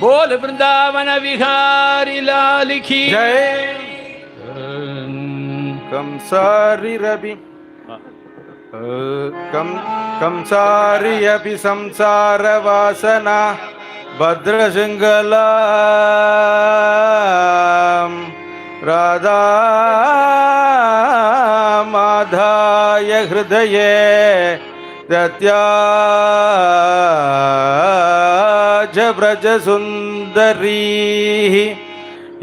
बोल वृंदावन विहारी लाल की। जय। कंसारि रवि। कं कंसारि अपि संसारवासना भद्रशृङ्गला राधा माधाय हृदये दत्याज व्रजसुन्दरीः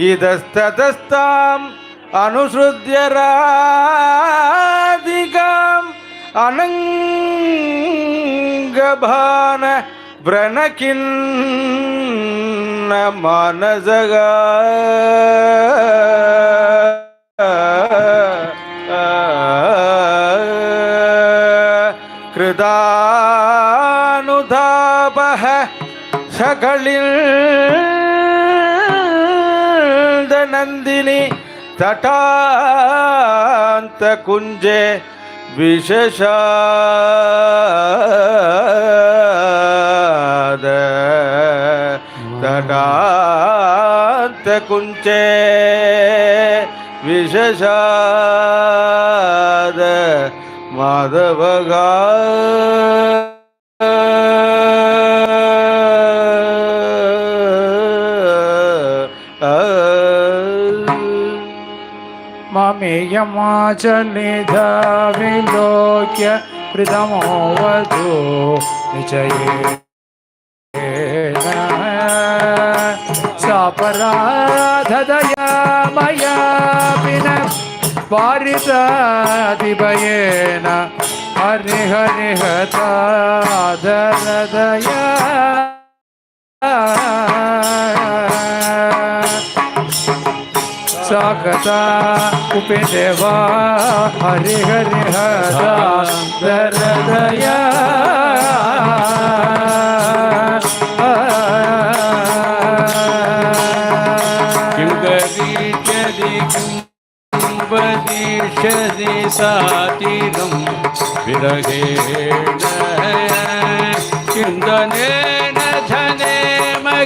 इतस्ततस्ताम् अनुसृत्य राधिकाम् अनङ्गभान व्रणकिन्न मानसगा ഭാഷകളിൽ നന്ദിനി തടാന്ത കുഞ്ചേ വിശേഷാദ തടാന്ത കുഞ്ചേ വിശേഷാദ മാധവഗാ विलोक्य प्रथमो वधू निचयेन सापराधदया मयापि न पारितादिभयेन हरिहरिहतादरदया साकता उपेदेवा हरि हरि हृदया किङ्करीत्यदि किंवदिष्यदि सातिरं विरहेण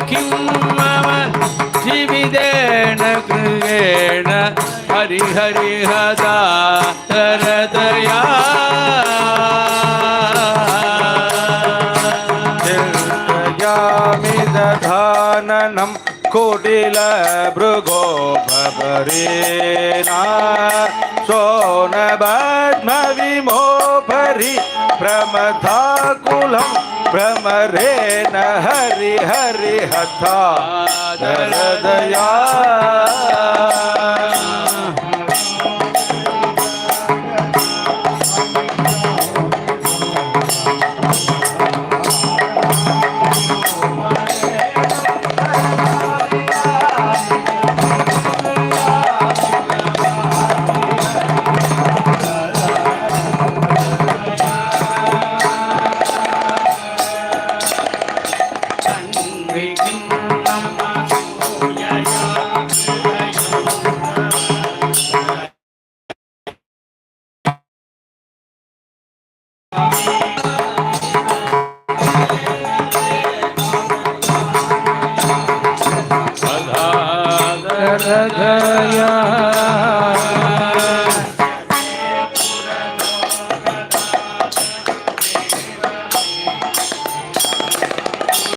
किं मम जीवितेन कृतेन हरिहरिहदा तरतया चिन्तयामि दधाननं कुटिलभृगो बबरेना सोनबद्मविमोपरि न हरि हरि हथा दरदया